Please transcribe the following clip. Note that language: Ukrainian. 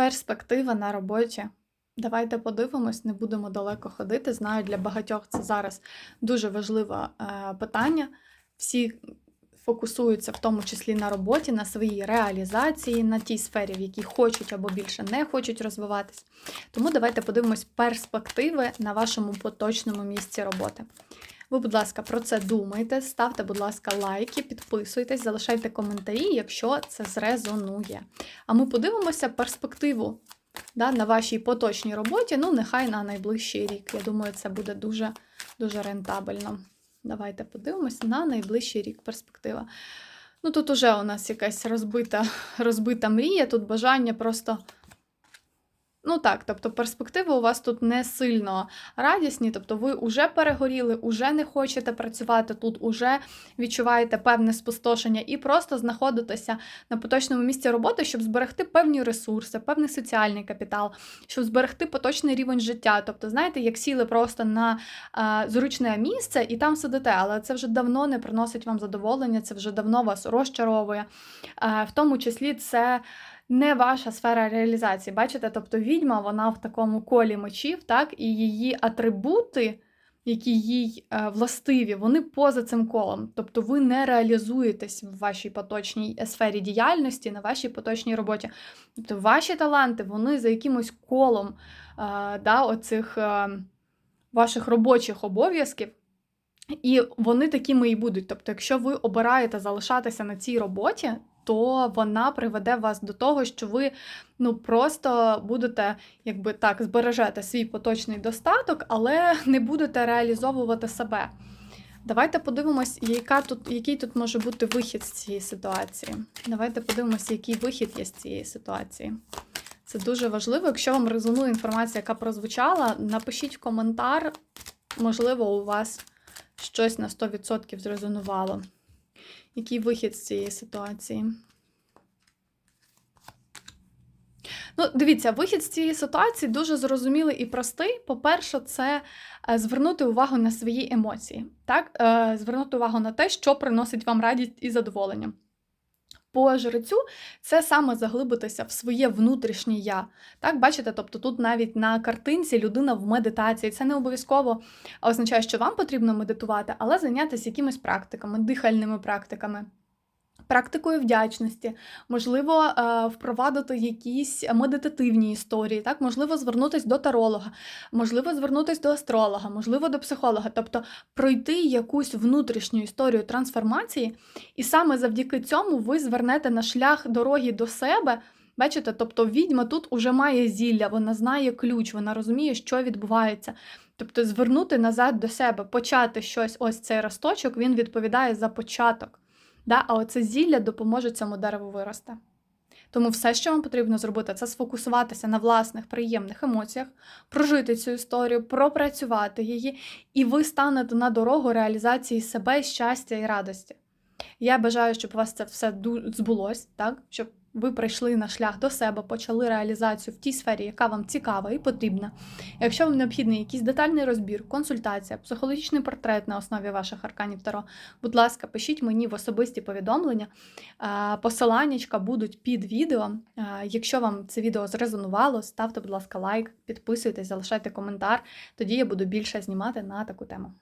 Перспектива на роботі. Давайте подивимось, не будемо далеко ходити. Знаю, для багатьох це зараз дуже важливе е, питання. Всі фокусуються в тому числі на роботі, на своїй реалізації, на тій сфері, в якій хочуть або більше не хочуть розвиватись. Тому давайте подивимось перспективи на вашому поточному місці роботи. Ви, будь ласка, про це думайте, ставте, будь ласка, лайки, підписуйтесь, залишайте коментарі, якщо це зрезонує. А ми подивимося перспективу да, на вашій поточній роботі, ну, нехай на найближчий рік. Я думаю, це буде дуже, дуже рентабельно. Давайте подивимось на найближчий рік перспектива. Ну, тут уже у нас якась розбита, розбита мрія, тут бажання просто. Ну так, тобто перспективи у вас тут не сильно радісні, тобто ви вже перегоріли, уже не хочете працювати тут, уже відчуваєте певне спустошення і просто знаходитеся на поточному місці роботи, щоб зберегти певні ресурси, певний соціальний капітал, щоб зберегти поточний рівень життя. Тобто, знаєте, як сіли просто на а, зручне місце і там сидите, але це вже давно не приносить вам задоволення, це вже давно вас розчаровує. А, в тому числі це не ваша сфера реалізації. Бачите, тобто відьма, вона в такому колі мечів, так, і її атрибути, які їй е, властиві, вони поза цим колом. Тобто ви не реалізуєтесь в вашій поточній сфері діяльності, на вашій поточній роботі. Тобто ваші таланти, вони за якимось колом е, да, оцих е, ваших робочих обов'язків. І вони такими і будуть. Тобто, якщо ви обираєте залишатися на цій роботі, то вона приведе вас до того, що ви ну просто будете, якби так, збережете свій поточний достаток, але не будете реалізовувати себе. Давайте подивимось, яка тут, який тут може бути вихід з цієї ситуації. Давайте подивимося, який вихід є з цієї ситуації. Це дуже важливо. Якщо вам резонує інформація, яка прозвучала, напишіть коментар, можливо, у вас щось на 100% зрезонувало. Який вихід з цієї ситуації? Ну, дивіться, вихід з цієї ситуації дуже зрозумілий і простий. По-перше, це е, звернути увагу на свої емоції, так? Е, звернути увагу на те, що приносить вам радість і задоволення по жрецю це саме заглибитися в своє внутрішнє я. Так, бачите, тобто тут навіть на картинці людина в медитації. Це не обов'язково означає, що вам потрібно медитувати, але зайнятися якимись практиками, дихальними практиками практикою вдячності, можливо, е, впровадити якісь медитативні історії, так, можливо, звернутися до таролога, можливо, звернутися до астролога, можливо, до психолога, тобто пройти якусь внутрішню історію трансформації, і саме завдяки цьому ви звернете на шлях дороги до себе. Бачите, тобто відьма тут уже має зілля, вона знає ключ, вона розуміє, що відбувається. Тобто, звернути назад до себе, почати щось, ось цей росточок, він відповідає за початок. Да? А оце зілля допоможе цьому дереву вирости. Тому все, що вам потрібно зробити, це сфокусуватися на власних приємних емоціях, прожити цю історію, пропрацювати її, і ви станете на дорогу реалізації себе, щастя і радості. Я бажаю, щоб у вас це все збулось, так? щоб ви прийшли на шлях до себе, почали реалізацію в тій сфері, яка вам цікава і потрібна. Якщо вам необхідний якийсь детальний розбір, консультація, психологічний портрет на основі ваших арканів Таро, будь ласка, пишіть мені в особисті повідомлення. Посиланнячка будуть під відео. Якщо вам це відео зрезонувало, ставте, будь ласка, лайк, підписуйтесь, залишайте коментар, тоді я буду більше знімати на таку тему.